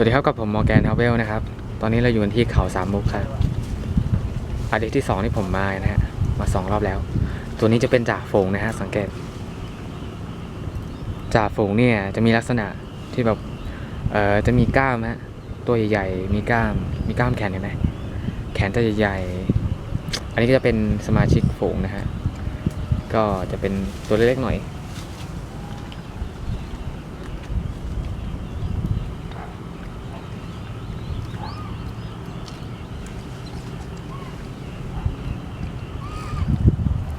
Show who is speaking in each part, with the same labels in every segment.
Speaker 1: วัสดีครับกับผมมอร์แกนทาวเวลนะครับ ตอนนี้เราอยู่กันที่เขาสามมุกครับอาทิตย์ที่สองที่ผมมานะฮะ มาสองรอบแล้ว ตัวนี้จะเป็นจ่าฝูงนะฮะ สังเกต จ่าฝูงเนี่ยจะมีลักษณะที่แบบ เอ่อ จะมีกล้ามฮะ ตัวใหญ่ๆ มีกล้าม มีกล้ามแขนเห็นไหมแขนจะใหญ่ๆ อันนี้ก็จะเป็นสมาชิกฝูงนะฮะ ก็จะเป็นตัวเล็กๆหน่อย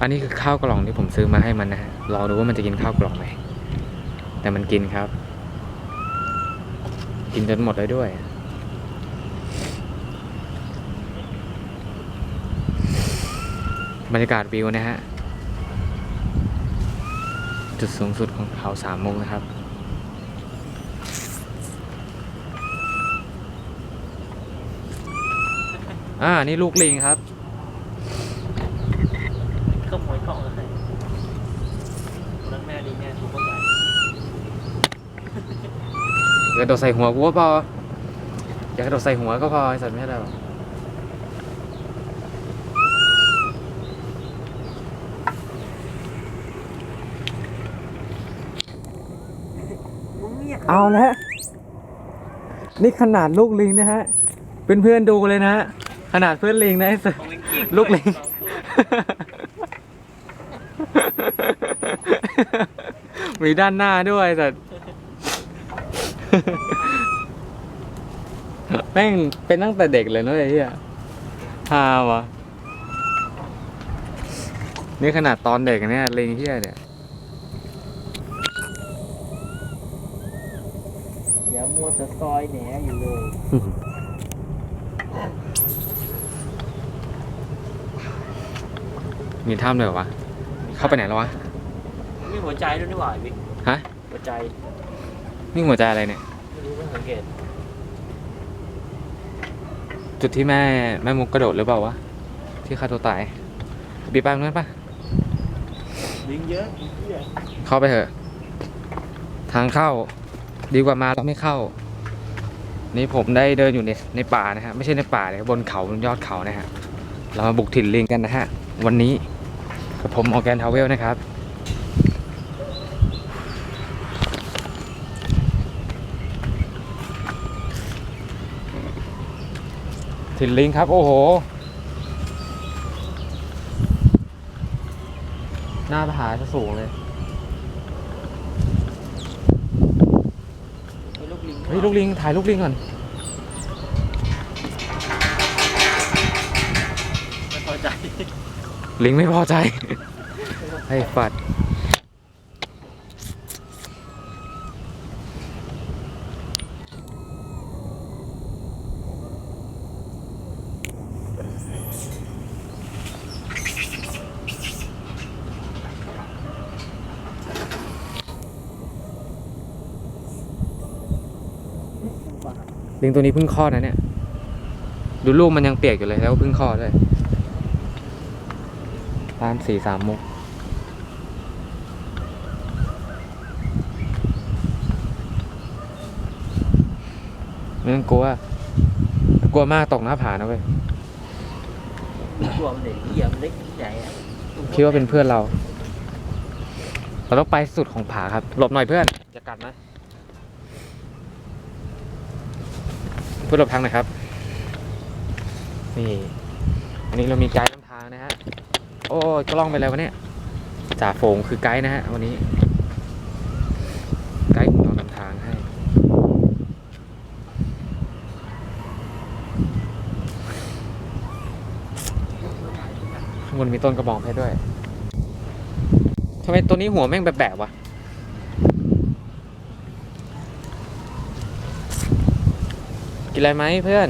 Speaker 1: อันนี้คือข้าวกล่องที่ผมซื้อมาให้มันนะฮะรอดูว่ามันจะกินข้าวกล่องไหมแต่มันกินครับ กินจนหมดเลยด้วย บรรยากาศวิวนะฮะ จุดสูงสุดของเขาสามมุกนะครับอ่า นี่ลูกลิงครับ
Speaker 2: ขโมยกล้องเลยนั้นแม่ดีแม่ทุกคนใหญ่
Speaker 1: อย่ากระโดดใส่หัวกูก็พออย่ากระโดดใส่หัวก็พอไอ้สัตว์ไม่ใช่หรอก
Speaker 2: มึงเนี่ย
Speaker 1: เอาแล้วนี่ขนาดลูกลิงนะฮะเพื่อนเพื่อนๆดูเลยนะฮะขนาดเพื่อนลิงนะไอ้สัตว์
Speaker 2: ของลิงกิน
Speaker 1: ลูกลิง มีด้านหน้าด้วยแต่ แม่งเป็นตั้งแต่เด็กเลยเนอะไอ้เหี้ยฮาวะนี่ขนาดตอนเด็กเนี่ยลิงเหี้ยเนี่ย
Speaker 2: อย่ามัวแต่ซอยแหนอยู่เลย
Speaker 1: มีถ้ำเลยเหรอวะ เข้าไปไหนแล้ววะ
Speaker 2: มีหัวใจด้วยนี่หว่าพี่
Speaker 1: ฮะ
Speaker 2: หัวใจ
Speaker 1: นี่หัวใจอะไรเนี่ย
Speaker 2: ไม่รู้ไม่สังเกต
Speaker 1: จุดที่แม่แม่มุกกระโดดหรือเปล่าวะ ที่ฆ่าตัวตาย บีบไปนั้นปะ
Speaker 2: ลิงเยอะลิงเยอะ
Speaker 1: เข้าไปเถอะ ทางเข้า ดีกว่ามาแล้วไม่เข้า นี่ผมได้เดินอยู่ในในป่านะฮะ ไม่ใช่ในป่าเลยบนเขาบนยอดเขานะฮะ เรามาบุกถิ่นลิงกันนะฮะ วันนี้ กับผมออแกนทาวเวลนะครับ ถิ่นลิงครับ โอ้โห หน้าผาจะสูงเลย
Speaker 2: มีลูกลิง
Speaker 1: เฮ้ย ลูกลิงถ่ายลูกลิงก่อน ลิงไม่พอใจ ให้ฟัด ลิงตัวนี้เพิ่งคลอดนะเนี่ย ดูลูกมันยังเปียกอยู่เลยแล้วเพิ่งคลอดด้วย ร้านสี่สามมุก ไม่ต้องกลัว กลัวมากตกหน้าผานะเว้ย
Speaker 2: ตัวมันเด็กเหี้ยมันเล็กใหญ่อะ
Speaker 1: คิดว่าเป็นเพื่อนเรา เราต้องไปสุดของผาครับ หลบหน่อยเพื่อนอย่ากัดนะเพื่อนหลบทางหน่อยครับ นี่ อันนี้เรามีไกด์นำทางนะฮะ โอ้ยกล้องไปแล้ววะเนี่ยจ่าโฟงคือไกด์นะฮะวันนี้ ไกด์ของเรานำทางให้ ข้างบนมีต้นกระบองเพชรด้วยทำไมตัวนี้หัวแม่งแบบแบบๆวะกินอะไรไหมเพื่อน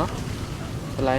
Speaker 1: เนาะอะไร